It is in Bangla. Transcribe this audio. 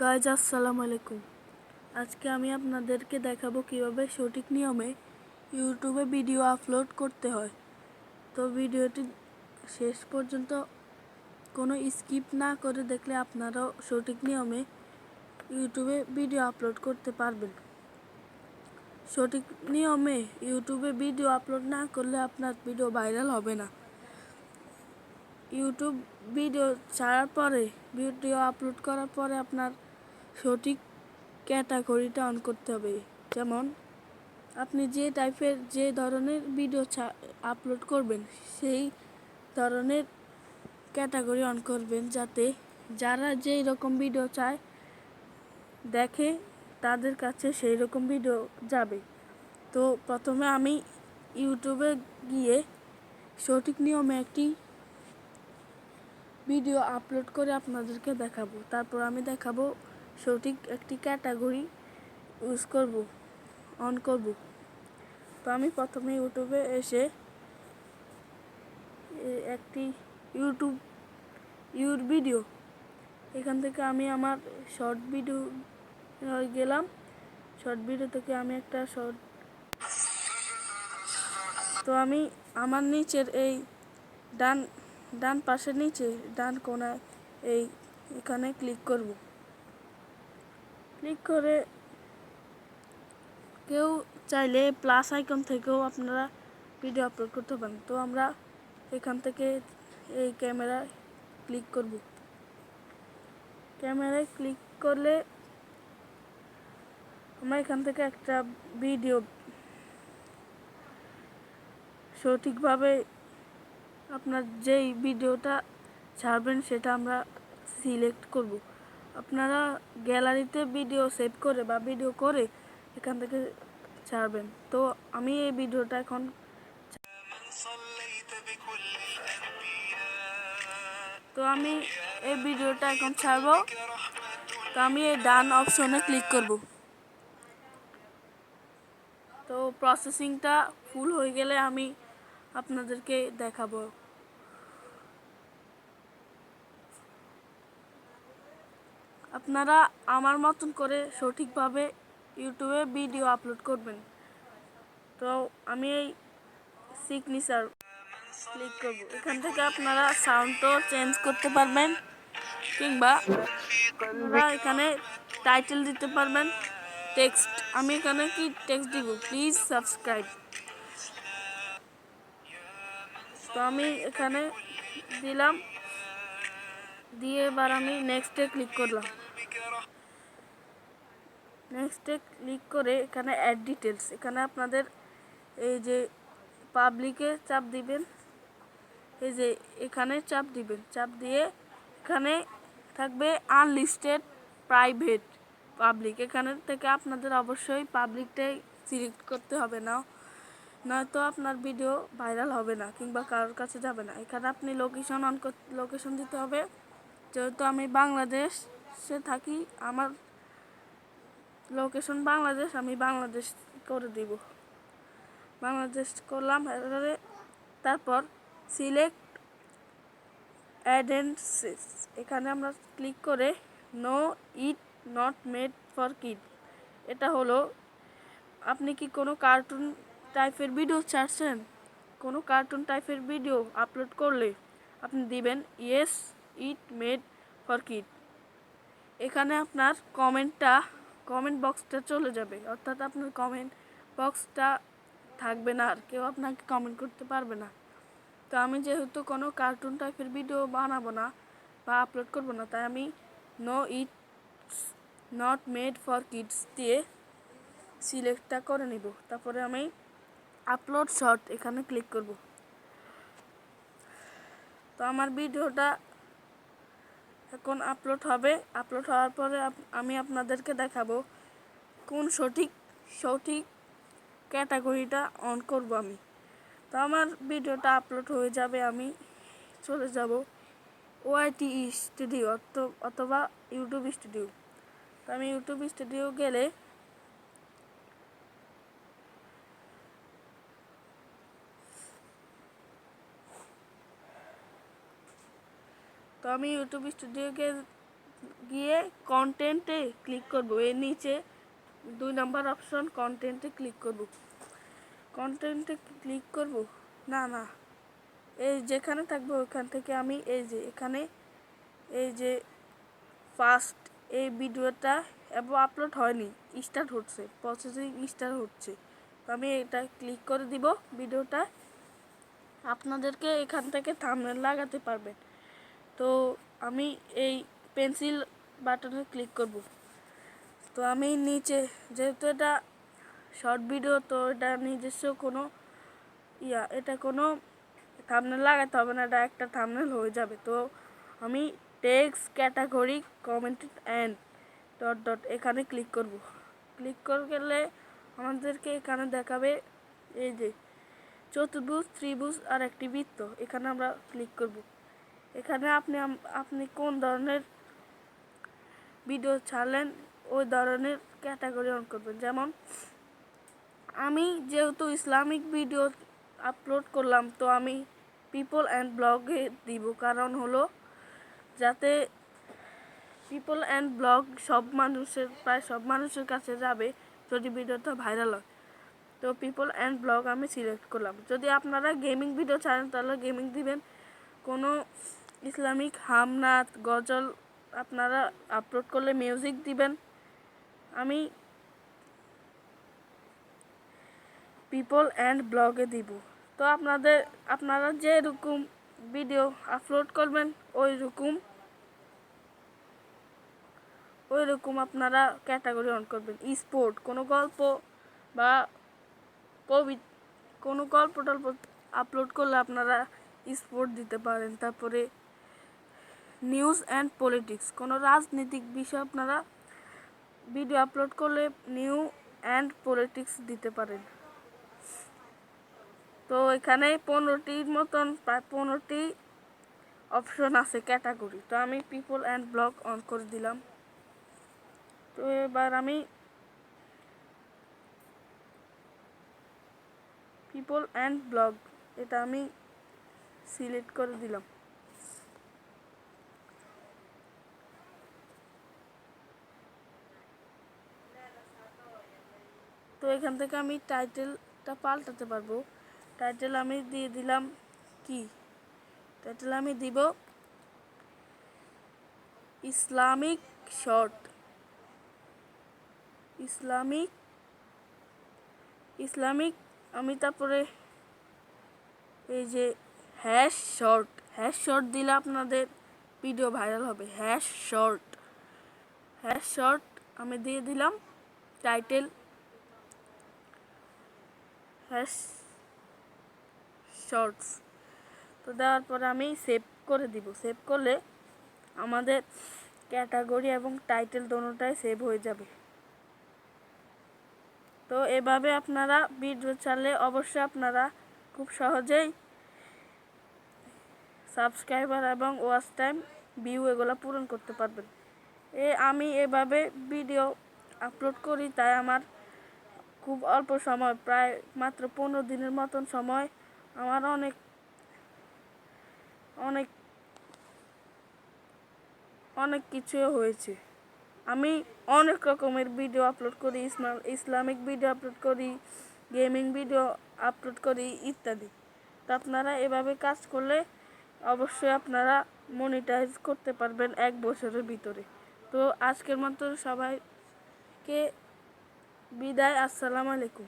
গাইজ আসসালামু আলাইকুম। আজকে আমি আপনাদেরকে দেখাবো কীভাবে সঠিক নিয়মে ইউটিউবে ভিডিও আপলোড করতে হয়। তো ভিডিওটি শেষ পর্যন্ত কোনো স্কিপ না করে দেখলে আপনারাও সঠিক নিয়মে ইউটিউবে ভিডিও আপলোড করতে পারবেন। সঠিক নিয়মে ইউটিউবে ভিডিও আপলোড না করলে আপনার ভিডিও ভাইরাল হবে না। ইউটিউব ভিডিও ছাড়ার পরে ভিডিও আপলোড করার পরে আপনার সঠিক ক্যাটাগরিটা অন করতে হবে। যেমন, আপনি যে টাইপের যে ধরনের ভিডিও আপলোড করবেন, সেই ধরনের ক্যাটাগরি অন করবেন যাতে যারা যেই রকম ভিডিও চায়, দেখে তাদের কাছে সেই রকম ভিডিও যাবে। তো প্রথমে আমি ইউটিউবে গিয়ে সঠিক নিয়মে একটি ভিডিও আপলোড করে আপনাদেরকে দেখাবো। তারপর আমি দেখাবো সঠিক একটি ক্যাটাগরি ইউজ করব অন করব। তো আমি প্রথমে ইউটিউবে এসে একটি ইউটিউব, ইউর ভিডিও, এখান থেকে আমি আমার শর্ট ভিডিও গেলাম। শর্ট ভিডিও থেকে আমি একটা শর্ট তো আমি আমার নিচের এই ডান ডান পাশের নিচে, ডান কোনায় এই এখানে ক্লিক করব। ক্লিক করে কেউ চাইলে প্লাস আইকন থেকেও আপনারা ভিডিও আপলোড করতে পারেন। তো আমরা এখান থেকে এই ক্যামেরায় ক্লিক করব। ক্যামেরায় ক্লিক করলে আমরা এখান থেকে একটা ভিডিও সঠিকভাবে আপনার যেই ভিডিওটা ছাড়বেন সেটা আমরা সিলেক্ট করব। আপনারা গ্যালারিতে ভিডিও সেভ করে বা ভিডিও করে এখান থেকে ছাড়বেন। তো আমি এই ভিডিওটা এখন তো আমি এই ভিডিওটা এখন ছাড়বো। তো আমি এই ডান অপশনে ক্লিক করব। তো প্রসেসিংটা ফুল হয়ে গেলে আমি আপনাদেরকে দেখাবো। আপনারা আমার মতন করে সঠিকভাবে ইউটিউবে ভিডিও আপলোড করবেন। তো আমি এই সিগনেচার ক্লিক করব। এখান থেকে আপনারা সাউন্ডও চেঞ্জ করতে পারবেন, কিংবা আপনারা এখানে টাইটেল দিতে পারবেন, টেক্সট। আমি এখানে কি টেক্সট দিব? Please subscribe. তো আমি এখানে দিলাম, দিয়ে এবার আমি নেক্সটে ক্লিক করলাম। নেক্সটে ক্লিক করে এখানে অ্যাড ডিটেলস এখানে আপনাদের এই যে পাবলিকে চাপ দিবেন, এই যে এখানে চাপ দিবেন। চাপ দিয়ে এখানে থাকবে আনলিস্টেড প্রাইভেট পাবলিক এখানে থেকে আপনাদের অবশ্যই পাবলিকটাই সিলেক্ট করতে হবে না। নয়তো আপনার ভিডিও ভাইরাল হবে না কিংবা কারোর কাছে যাবে না। এখানে আপনি লোকেশন অন লোকেশন দিতে হবে। যেহেতু আমি বাংলাদেশে থাকি, আমার লোকেশন বাংলাদেশ আমি বাংলাদেশ করে দিব। বাংলাদেশ করলাম তারপর সিলেক্ট অ্যাডেন্সিস এখানে আমরা ক্লিক করে no it not made for kid এটা হলো, আপনি কি কোনো কার্টুন টাইপের ভিডিও ছাড়ছেন? কোনো কার্টুন টাইপের ভিডিও আপলোড করলে আপনি দিবেন yes it made for kid এখানে আপনার কমেন্টটা কমেন্ট বক্সটা চলে যাবে। অর্থাৎ আপনার কমেন্ট বক্সটা থাকবে না আর কেউ আপনাকে কমেন্ট করতে পারবে না। তো আমি যেহেতু কোনো কার্টুন টাইপের ভিডিও বানাবো না বা আপলোড করব না, তাই আমি no it not made for kids দিয়ে সিলেক্টটা করে নিব। তারপরে আমি আপলোড শর্ট এখানে ক্লিক করব। তো আমার ভিডিওটা এখন আপলোড হবে। আপলোড হওয়ার পরে আমি আপনাদেরকে দেখাবো কোন সঠিক সঠিক ক্যাটাগরিটা অন করব আমি। তো আমার ভিডিওটা আপলোড হয়ে যাবে, আমি চলে যাব ওআইটি স্টুডিও অথবা ইউটিউব স্টুডিও তো আমি ইউটিউব স্টুডিও গেলে তো আমি ইউটিউব স্টুডিওকে গিয়ে কন্টেন্টে ক্লিক করব। এর নিচে দুই নাম্বার অপশন কন্টেন্টে ক্লিক করব। কন্টেন্টে ক্লিক করব? না না। এই যেখানে থাকবে ওখান থেকে আমি এই যে এখানে এই যে ফার্স্ট এই ভিডিওটা এবং আপলোড হয়নি স্টার্ট হচ্ছে প্রসেসিং স্টার্ট হচ্ছে। আমি এটা ক্লিক করে দিব, ভিডিওটা। আপনাদেরকে এখান থেকে থামনেল লাগাতে পারবেন। তো আমি এই পেন্সিল বাটনে ক্লিক করব। তো আমি নিচে, যেহেতু এটা শর্ট ভিডিও, তো এটা নিজস্ব কোনো ইয়া, এটা কোনো থামনেল লাগাতে হবে না, এটা একটা থামনেল হয়ে যাবে। তো আমি text category comment and dot dot এখানে ক্লিক করব। ক্লিক করে গেলে আমাদেরকে এখানে দেখাবে এই যে চতুর্ভুজ, ত্রিভুজ আর একটি বৃত্ত, এখানে আমরা ক্লিক করব। এখানে আপনি আপনি কোন ধরনের ভিডিও ছাড়লেন, ওই ধরনের ক্যাটাগরি অন করবেন। যেমন, আমি যেহেতু ইসলামিক ভিডিও আপলোড করলাম, তো আমি পিপল অ্যান্ড ব্লগে দিব। কারণ হলো, যাতে পিপল অ্যান্ড ব্লগ সব মানুষের, প্রায় সব মানুষের কাছে যাবে যদি ভিডিওটা ভাইরাল হয়। তো পিপল অ্যান্ড ব্লগ আমি সিলেক্ট করলাম। যদি আপনারা গেমিং ভিডিও ছাড়েন, তাহলে গেমিং দিবেন। কোনো ইসলামিক হামনাথ গজল আপনারা আপলোড করলে মিউজিক দিবেন। আমি পিপল অ্যান্ড ব্লগে দিব। তো আপনাদের, আপনারা যেরকম ভিডিও আপলোড করবেন ওই রকম ওই রকম আপনারা ক্যাটাগরি অন করবেন। স্পোর্ট কোনো গল্প বা কবি, কোনো গল্প টল্প আপলোড করলে আপনারা স্পোর্ট দিতে পারেন। তারপরে নিউজ অ্যান্ড পলিটিক্স। কোনো রাজনৈতিক বিষয় আপনারা ভিডিও আপলোড করলে নিউ অ্যান্ড পলিটিক্স দিতে পারেন। তো এখানে পনেরোটির মতন, প্রায় পনেরোটি অপশন আছে ক্যাটাগরি। তো আমি পিপল অ্যান্ড ব্লগ অন করে দিলাম। তো এবার আমি পিপল অ্যান্ড ব্লগ এটা আমি সিলেক্ট করে দিলাম। এখান থেকে আমি টাইটেলটা পাল্টাতে পারব। টাইটেল আমি দিয়ে দিলাম কি? টাইটেল আমি দিব ইসলামিক শর্ট। ইসলামিক ইসলামিক আমি তারপরে এই যে হ্যাশ শর্ট হ্যাশ শর্ট দিলে আপনাদের ভিডিও ভাইরাল হবে। হ্যাশ শর্ট হ্যাশ শর্ট আমি দিয়ে দিলাম টাইটেল হ্যাশ শর্টস তো দেওয়ার পরে আমি সেভ করে দিব। সেভ করলে আমাদের ক্যাটাগরি এবং টাইটেল দোনোটাই সেভ হয়ে যাবে। তো এভাবে আপনারা ভিডিও চালে অবশ্যই আপনারা খুব সহজেই সাবস্ক্রাইবার এবং ওয়াচ টাইম ভিউ এগুলো পূরণ করতে পারবেন। এ আমি এভাবে ভিডিও আপলোড করি, তাই আমার খুব অল্প সময়, প্রায় মাত্র পনেরো দিনের মতন সময়। আমার অনেক অনেক অনেক কিছু হয়েছে। আমি অনেক রকমের ভিডিও আপলোড করি ইসলামিক ভিডিও আপলোড করি গেমিং ভিডিও আপলোড করি, ইত্যাদি। তো আপনারা এভাবে কাজ করলে অবশ্যই আপনারা মনিটাইজ করতে পারবেন এক বছরের ভিতরে। তো আজকের মতো সবাইকে বিদায় আসসালামু আলাইকুম।